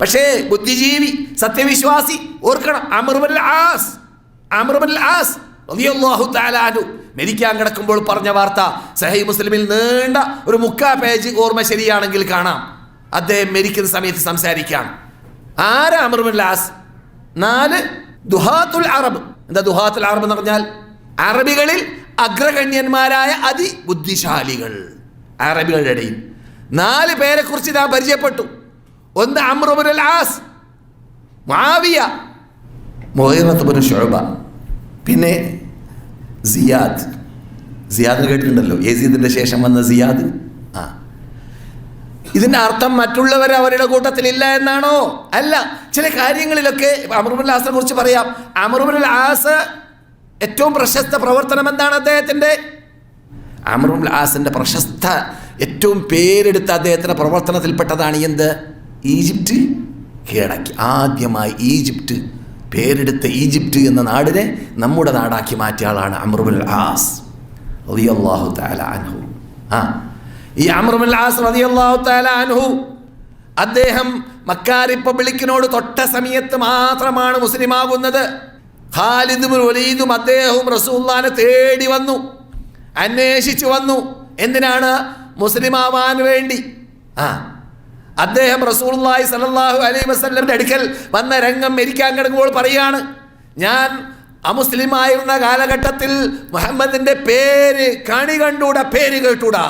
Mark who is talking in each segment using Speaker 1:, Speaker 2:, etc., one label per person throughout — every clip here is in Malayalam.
Speaker 1: പക്ഷേ ബുദ്ധിജീവി സത്യവിശ്വാസി ഓർക്കണം അമർബൽ ആസ് അമർബൽ ആസ് റളിയല്ലാഹു കിടക്കുമ്പോൾ പറഞ്ഞ വാർത്ത സഹൈ മുസ്ലിമിൽ നീണ്ട ഒരു മുക്കാ പേജ് ഓർമ്മ ശരിയാണെങ്കിൽ കാണാം. അദ്ദേഹം മരിക്കുന്ന സമയത്ത് സംസാരിക്കാം. ആരാ അമറുബൽ ആസ് നാല് ദുഹാത്തുൽ അറബ്. എന്താ ദുഹാത്തുൽ അറബ് എന്ന് പറഞ്ഞാൽ? അറബികളിൽ അഗ്രഗണ്യന്മാരായ അതിബുദ്ധിശാലികൾ. അറബികളുടെ ഇടയിൽ. നാല് പേരെ കുറിച്ച് ഞാൻ പരിചയപ്പെട്ടു. ഒന്ന് അമ്രുബുൽ ആസ് മാവിയ മൊഹീറത്തുബുൽ ഷുഅബ പിന്നെ സിയാദ്. സിയാദ് കേട്ടിട്ടുണ്ടല്ലോ. യസീദിന്റെ ശേഷം വന്ന സിയാദ്. ആ. ഇതിന്റെ അർത്ഥം മറ്റുള്ളവർ അവരുടെ കൂട്ടത്തിൽ ഇല്ല എന്നാണോ? അല്ല. ചില കാര്യങ്ങളിലൊക്കെ അമറുബുൽ ആസിനെ കുറിച്ച് പറയാം. അമറുബുൽ ആസ് ഏറ്റവും പ്രശസ്ത പ്രവർത്തനം എന്താണ് അദ്ദേഹത്തിന്റെ അമറുൽ ആസിന്റെ പ്രശസ്ത ഏറ്റവും പേരെടുത്ത അദ്ദേഹത്തിന്റെ പ്രവർത്തനത്തിൽപ്പെട്ടതാണ് എന്ത്? ഈജിപ്റ്റ് കീഴടക്കി. ആദ്യമായി ഈജിപ്റ്റ് പേരെടുത്ത ഈജിപ്റ്റ് എന്ന നാടിനെ നമ്മുടെ നാടാക്കി മാറ്റിയ ആളാണ് അമ്രുബുൽ ആസ് റളിയല്ലാഹു തആല അൻഹു. ആ ഈ അമ്രുബുൽ ആസ് റളിയല്ലാഹു തആല അൻഹു അദ്ദേഹം മക്ക റിപ്പബ്ലിക്കിനോട് തൊട്ട സമയത്ത് മാത്രമാണ് മുസ്ലിമാകുന്നത്. ഖാലിദും വലീദും അദ്ദേഹവും റസൂല്ലാനെ തേടി വന്നു അന്വേഷിച്ചു വന്നു. എന്തിനാണ് മുസ്ലിമാവാൻ വേണ്ടി? ആ അദ്ദേഹം റസൂലുള്ളാഹി സ്വല്ലല്ലാഹു അലൈ വസ്ലമിന്റെ അടുക്കൽ വന്ന രംഗം മരിക്കാൻ കിടക്കുമ്പോൾ പറയാണ് ഞാൻ അമുസ്ലിമായിരുന്ന കാലഘട്ടത്തിൽ മുഹമ്മദിന്റെ പേര് കണി കണ്ടൂടാ പേര് കേട്ടൂടാ.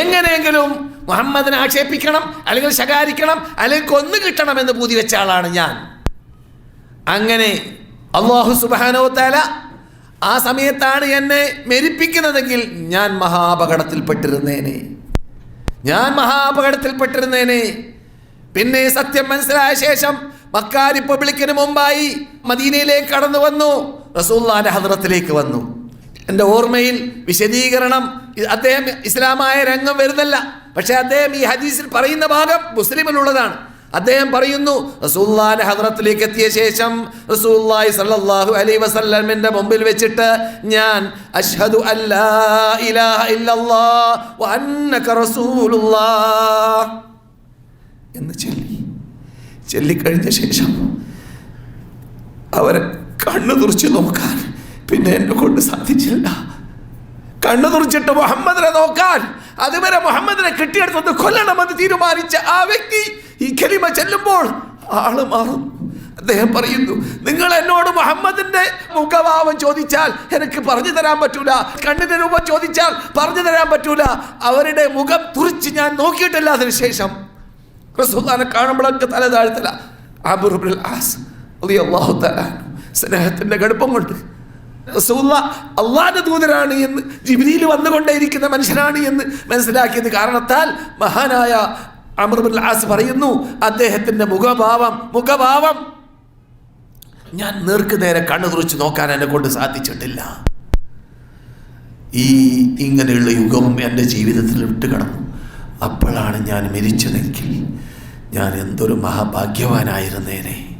Speaker 1: എങ്ങനെയെങ്കിലും മുഹമ്മദിനെ ആക്ഷേപിക്കണം അല്ലെങ്കിൽ ശകാരിക്കണം അല്ലെങ്കിൽ കൊന്നു കിട്ടണം എന്ന് പൂതി വെച്ച ആളാണ് ഞാൻ. അങ്ങനെ അള്ളാഹു സുബാനോ താല ആ സമയത്താണ് എന്നെ മെരിപ്പിക്കുന്നതെങ്കിൽ ഞാൻ മഹാപകടത്തിൽപ്പെട്ടിരുന്നേനെ. ഞാൻ മഹാപകടത്തിൽപ്പെട്ടിരുന്നേനെ. പിന്നെ സത്യം മനസ്സിലായ ശേഷം മക്ക റിപ്പബ്ലിക്കിന് മുമ്പായി മദീനയിലേക്ക് കടന്നു വന്നു. റസൂല്ലാന്റെ ഹദ്രത്തിലേക്ക് വന്നു. എന്റെ ഓർമ്മയിൽ വിശദീകരണം അദ്ദേഹം ഇസ്ലാമായ രംഗം വരുന്നല്ല. പക്ഷേ അദ്ദേഹം ഈ ഹദീസിൽ പറയുന്ന ഭാഗം മുസ്ലിമിലുള്ളതാണ്. അദ്ദേഹം പറയുന്നു റസൂല്ലാന്റെ ഹദ്രത്തിലേക്ക് എത്തിയ ശേഷം റസൂല്ലായി സല്ലല്ലാഹു അലൈ വസല്ലമിന്റെ മുമ്പിൽ വെച്ചിട്ട് ഞാൻ അഷ്ഹദു അല്ലാ ഇലാഹ ഇല്ലല്ലാഹ് വ അന്നക റസൂലുള്ളാഹ് എന്ന് ചൊല്ലി. ചൊല്ലിക്കഴിഞ്ഞ ശേഷം അവരെ കണ്ണു തുറച്ച് നോക്കാൻ പിന്നെ എന്നെ കൊണ്ട് സാധിച്ചില്ല. കണ്ണു തുറച്ചിട്ട് മുഹമ്മദിനെ നോക്കാൻ അതുവരെ മുഹമ്മദിനെ കിട്ടിയെടുത്തത് കൊല്ലണമെന്ന് തീരുമാനിച്ച ആ വ്യക്തി ഈ കലിമ ചെല്ലുമ്പോൾ ആൾ മാറും. അദ്ദേഹം പറയുന്നു നിങ്ങൾ എന്നോട് മുഹമ്മദിന്റെ മുഖഭാവം ചോദിച്ചാൽ എനിക്ക് പറഞ്ഞു തരാൻ പറ്റൂല. കണ്ണിന്റെ രൂപം ചോദിച്ചാൽ പറഞ്ഞു തരാൻ പറ്റൂല. അവരുടെ മുഖം തുറിച്ച് ഞാൻ നോക്കിയിട്ടില്ല അതിന് ശേഷം റസൂല്ലാനെ കാണുമ്പോഴൊക്കെ തല താഴ്ത്തല. അബുറുബുൽ ആസ് കടുപ്പം കൊണ്ട് റസൂല്ല ദൂതരാണ് എന്ന് ജിബിരിയിൽ വന്നുകൊണ്ടേയിരിക്കുന്ന മനുഷ്യനാണ് എന്ന് മനസ്സിലാക്കിയത് കാരണത്താൽ മഹാനായ അമറുബുൽ ആസ് പറയുന്നു അദ്ദേഹത്തിന്റെ മുഖഭാവം മുഖഭാവം. ഞാൻ നേർക്ക് നേരെ കണ്ണു തുറച്ച് നോക്കാൻ എന്നെ കൊണ്ട് സാധിച്ചിട്ടില്ല. ഈ ഇങ്ങനെയുള്ള യുഗവും എന്റെ ജീവിതത്തിൽ വിട്ടുകിടന്നു അപ്പോഴാണ് ഞാൻ മരിച്ചതെങ്കിൽ ഞാൻ എന്തൊരു മഹാഭാഗ്യവാനായിരുന്നേനെ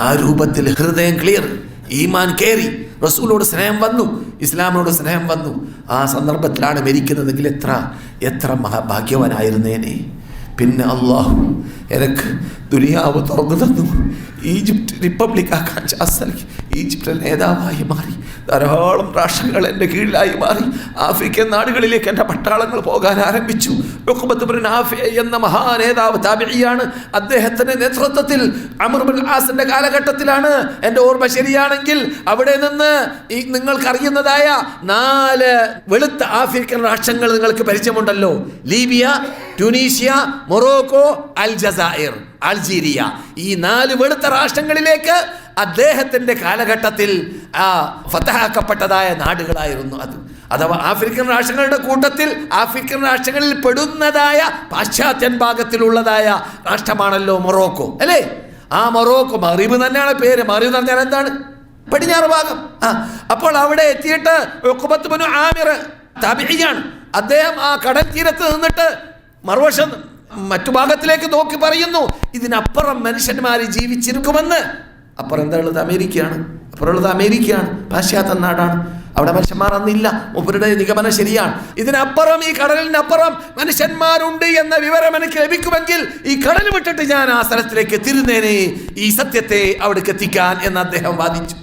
Speaker 1: ആ രൂപത്തിൽ ഹൃദയം ക്ലിയർ ഈമാൻ കയറി റസൂലോട് സ്നേഹം വന്നു. ഇസ്ലാമിനോട് സ്നേഹം വന്നു. ആ സന്ദർഭത്തിലാണ് മരിക്കുന്നതെങ്കിൽ എത്ര എത്ര മഹാഭാഗ്യവാനായിരുന്നേനെ. പിന്നെ അള്ളാഹു എനിക്ക് ദുനിയാവ് തുറന്നു തന്നു. ഈജിപ്റ്റ് റിപ്പബ്ലിക് ആക്കാൻ ചാൻസ് നൽകി നേതാവായി മാറി. ധാരാളം രാഷ്ട്രങ്ങൾ എന്റെ കീഴിലായി മാറി. ആഫ്രിക്കൻ നാടുകളിലേക്ക് എന്റെ പട്ടാളങ്ങൾ പോകാൻ ആരംഭിച്ചു. ഉഖ്ബത്ത് ബിൻ നാഫിഅ എന്ന മഹാനേതാവ് താബിയാണ് അദ്ദേഹത്തിന്റെ നേതൃത്വത്തിൽ അമർബുൽ ബിൻ ആസിന്റെ കാലഘട്ടത്തിലാണ് എന്റെ ഓർമ്മ ശരിയാണെങ്കിൽ അവിടെ നിന്ന് ഈ നിങ്ങൾക്കറിയുന്നതായ നാല് വെളുത്ത ആഫ്രിക്കൻ രാഷ്ട്രങ്ങൾ നിങ്ങൾക്ക് പരിചയമുണ്ടല്ലോ. Libya Tunisia Morocco Al Jazair Algeria. ഈ നാല് വെളുത്ത രാഷ്ട്രങ്ങളിലേക്ക് അദ്ദേഹത്തിന്റെ കാലഘട്ടത്തിൽ ആ ഫത്തഹാക്കപ്പെട്ടതായ നാടുകളായിരുന്നു അത്. അഥവാ ആഫ്രിക്കൻ രാഷ്ട്രങ്ങളുടെ കൂട്ടത്തിൽ ആഫ്രിക്കൻ രാഷ്ട്രങ്ങളിൽ പെടുന്നതായ പാശ്ചാത്യൻ ഭാഗത്തിലുള്ളതായ രാഷ്ട്രമാണല്ലോ മൊറോക്കോ അല്ലേ? ആ മൊറോക്കോ മറിബ് തന്നെയാണ് പേര്. മറിബ് എന്ന് പറഞ്ഞാൽ എന്താണ്? പടിഞ്ഞാറ് ഭാഗം. ആ അപ്പോൾ അവിടെ എത്തിയിട്ട് ഉഖ്ബത്ത് ബിനു ആമിർ താബിഇയാണ്. അദ്ദേഹം ആ കടൽ തീരത്ത് നിന്നിട്ട് മറുവശം മറ്റു ഭാഗത്തിലേക്ക് നോക്കി പറയുന്നു ഇതിനപ്പുറം മനുഷ്യന്മാർ ജീവിച്ചിരിക്കുമെന്ന്. അപ്പുറം എന്താ ഉള്ളത്? അമേരിക്കയാണ്. അപ്പുറം ഉള്ളത് അമേരിക്കയാണ്. പാശ്ചാത്യ നാടാണ്. അവിടെ മനുഷ്യന്മാർ അന്നില്ല. മൂപ്പരുടെ നിഗമനം ശരിയാണ്. ഇതിനപ്പുറം ഈ കടലിനപ്പുറം മനുഷ്യന്മാരുണ്ട് എന്ന വിവരം എനിക്ക് ലഭിക്കുമെങ്കിൽ ഈ കടൽ വിട്ടിട്ട് ഞാൻ ആ സ്ഥലത്തിലേക്ക് തിരുന്നേനെ ഈ സത്യത്തെ അവിടേക്ക് എത്തിക്കാൻ എന്ന് അദ്ദേഹം വാദിച്ചു.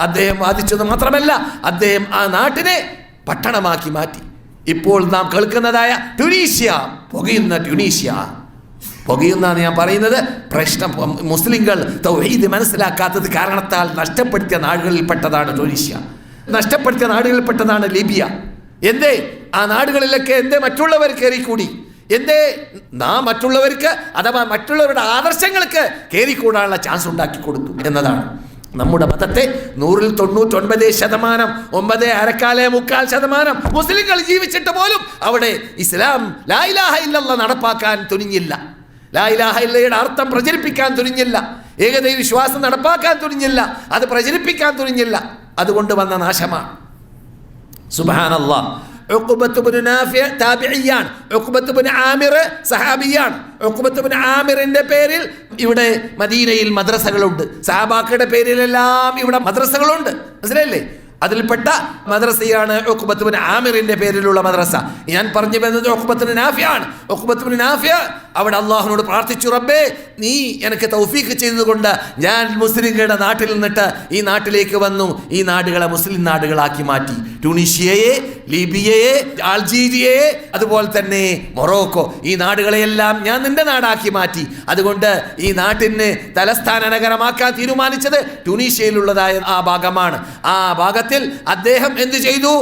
Speaker 1: അദ്ദേഹം വാദിച്ചത് മാത്രമല്ല അദ്ദേഹം ആ നാട്ടിനെ പട്ടണമാക്കി മാറ്റി. ഇപ്പോൾ നാം കേൾക്കുന്നതായ ട്യൂണീഷ്യ പുകയുന്ന ട്യുണീഷ്യ. പുകയുന്നാണ് ഞാൻ പറയുന്നത്. പ്രശ്നം മുസ്ലിങ്ങൾ തൗഹീദ് മനസ്സിലാക്കാത്തത് കാരണത്താൽ നഷ്ടപ്പെടുത്തിയ നാടുകളിൽപ്പെട്ടതാണ് ട്യുണീഷ്യ. നഷ്ടപ്പെടുത്തിയ നാടുകളിൽപ്പെട്ടതാണ് ലിബിയ. എന്തേ? ആ നാടുകളിലൊക്കെ എന്തേ മറ്റുള്ളവർ കയറിക്കൂടി? എന്തേ? നാം മറ്റുള്ളവർക്ക് അഥവാ മറ്റുള്ളവരുടെ ആദർശങ്ങൾക്ക് കയറിക്കൂടാനുള്ള ചാൻസ് ഉണ്ടാക്കി കൊടുത്തു എന്നതാണ്. നമ്മുടെ മതത്തെ നൂറിൽ തൊണ്ണൂറ്റൊൻപത് ശതമാനം ഒമ്പത് അരക്കാലെ മുക്കാൽ ശതമാനം മുസ്ലിങ്ങൾ ജീവിച്ചിട്ട് പോലും അവിടെ ഇസ്ലാം ലായിലാഹ ഇല്ലല്ല നടപ്പാക്കാൻ തുനിഞ്ഞില്ല. ലായിലാഹ ഇല്ലയുടെ അർത്ഥം പ്രചരിപ്പിക്കാൻ തുനിഞ്ഞില്ല. ഏകദൈവ വിശ്വാസം നടപ്പാക്കാൻ തുനിഞ്ഞില്ല. അത് പ്രചരിപ്പിക്കാൻ തുനിഞ്ഞില്ല. അതുകൊണ്ട് വന്ന നാശമാണ്. സുബാനല്ല ആമിറിന്റെ പേരിൽ ഇവിടെ മദീനയിൽ മദ്രസകളുണ്ട്. സഹാബാക്കയുടെ പേരിലെല്ലാം ഇവിടെ മദ്രസകളുണ്ട്. മനസ്സിലായില്ലേ? അതിൽപ്പെട്ട മദ്രസയാണ് ഒക്കുബത്തുബിൻ ആമിറിന്റെ പേരിലുള്ള മദ്രസ. ഞാൻ പറഞ്ഞു വരുന്നത് ഒക്കുബത്തുബിൻ നാഫിയാണ്. ഒക്കുബത്തുബിൻ നാഫിയ അവിടെ അള്ളാഹുനോട് പ്രാർത്ഥിച്ചു റബ്ബേ നീ എനിക്ക് തൗഫീക്ക് ചെയ്തതുകൊണ്ട് ഞാൻ മുസ്ലിങ്ങളുടെ നാട്ടിൽ നിന്നിട്ട് ഈ നാട്ടിലേക്ക് വന്നു ഈ നാടുകളെ മുസ്ലിം നാടുകളാക്കി മാറ്റി. ടുണീഷ്യയെ ലിബിയയെ അൾജീരിയയെ അതുപോലെ തന്നെ മൊറോക്കോ ഈ നാടുകളെയെല്ലാം ഞാൻ നിന്റെ നാടാക്കി മാറ്റി. അതുകൊണ്ട് ഈ നാട്ടിന് തലസ്ഥാന നഗരമാക്കാൻ തീരുമാനിച്ചത് ടുണീഷ്യയിലുള്ളതായ ആ ഭാഗമാണ്. ആ ഭാഗത്തിൽ അദ്ദേഹം എന്ത് ചെയ്തു?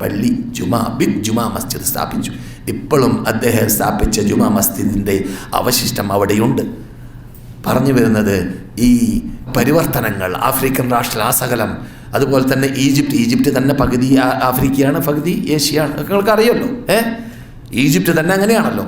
Speaker 1: പള്ളി ജുമാ ബിഗ് ജുമാ മസ്ജിദ് സ്ഥാപിച്ചു. ഇപ്പോഴും അദ്ദേഹം സ്ഥാപിച്ച ജുമാ മസ്ജിദിന്റെ അവശിഷ്ടം അവിടെയുണ്ട്. പറഞ്ഞു വരുന്നത് ഈ പരിവർത്തനങ്ങൾ ആഫ്രിക്കൻ രാഷ്ട്രാസകലം അതുപോലെ തന്നെ ഈജിപ്റ്റ് ഈജിപ്റ്റ് തന്നെ പകുതി ആഫ്രിക്കയാണ് പകുതി ഏഷ്യയാണ് നിങ്ങൾക്ക് അറിയല്ലോ ഏ? ഈജിപ്റ്റ് തന്നെ അങ്ങനെയാണല്ലോ.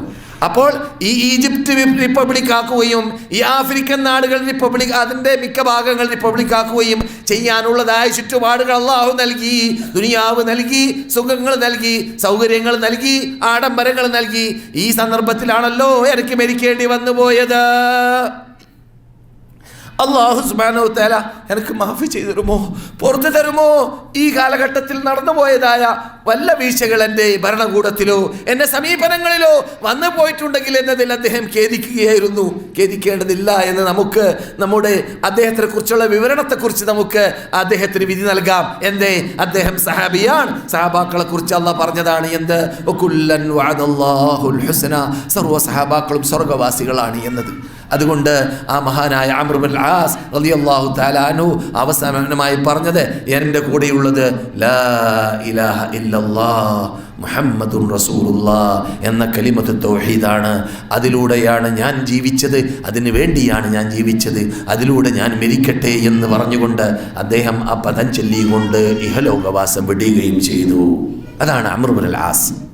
Speaker 1: അപ്പോൾ ഈ ഈജിപ്ത് റിപ്പബ്ലിക് ആക്കുകയും ഈ ആഫ്രിക്കൻ നാടുകൾ റിപ്പബ്ലിക് അതിന്റെ മിക്ക ഭാഗങ്ങൾ റിപ്പബ്ലിക് ആക്കുകയും ചെയ്യാനുള്ളതായ ചുറ്റുപാടുകൾ അള്ളാഹു നൽകി ദുനിയാവ് നൽകി സുഖങ്ങൾ നൽകി സൗകര്യങ്ങൾ നൽകി ആഡംബരങ്ങൾ നൽകി. ഈ സന്ദർഭത്തിലാണല്ലോ എനിക്ക് മരിക്കേണ്ടി വന്നു പോയത് അള്ളാഹു സുബാനോ തേല എനിക്ക് മാഫി ചെയ്തു തരുമോ പുറത്തു തരുമോ? ഈ കാലഘട്ടത്തിൽ നടന്നു പോയതായ വല്ല വീഴ്ചകൾ എന്റെ ഭരണകൂടത്തിലോ എന്റെ സമീപനങ്ങളിലോ വന്നു പോയിട്ടുണ്ടെങ്കിൽ എന്നതിൽ അദ്ദേഹം ഖേദിക്കുകയായിരുന്നു. ഖേദിക്കേണ്ടതില്ല എന്ന് നമുക്ക് നമ്മുടെ അദ്ദേഹത്തിനെ കുറിച്ചുള്ള വിവരണത്തെക്കുറിച്ച് നമുക്ക് അദ്ദേഹത്തിന് വിധി നൽകാം. എന്തേ? അദ്ദേഹം സഹാബിയാണ്. സഹാബാക്കളെ കുറിച്ച് അല്ല പറഞ്ഞതാണ് എന്ത്? ഹുസന. സർവ സഹാബാക്കളും സ്വർഗവാസികളാണ് എന്നത്. അതുകൊണ്ട് ആ മഹാനായ അമൃബുൽ ആസ് റളിയല്ലാഹു താലാനു അവസാനമായി പറഞ്ഞത് എന്റെ ലാ ഇലാഹ ഇല്ലല്ലാ മുഹമ്മദുൻ റസൂലുള്ള എന്ന കലിമത്ത് തൗഹീദാണ്. അതിലൂടെയാണ് ഞാൻ ജീവിച്ചത് അതിനു വേണ്ടിയാണ് ഞാൻ ജീവിച്ചത്. അതിലൂടെ ഞാൻ മരിക്കട്ടെ എന്ന് പറഞ്ഞുകൊണ്ട് അദ്ദേഹം ആ പദം ചൊല്ലിക്കൊണ്ട് ഇഹലോകവാസം വിടുകയും ചെയ്തു. അതാണ് അമൃബുൽ ആസ്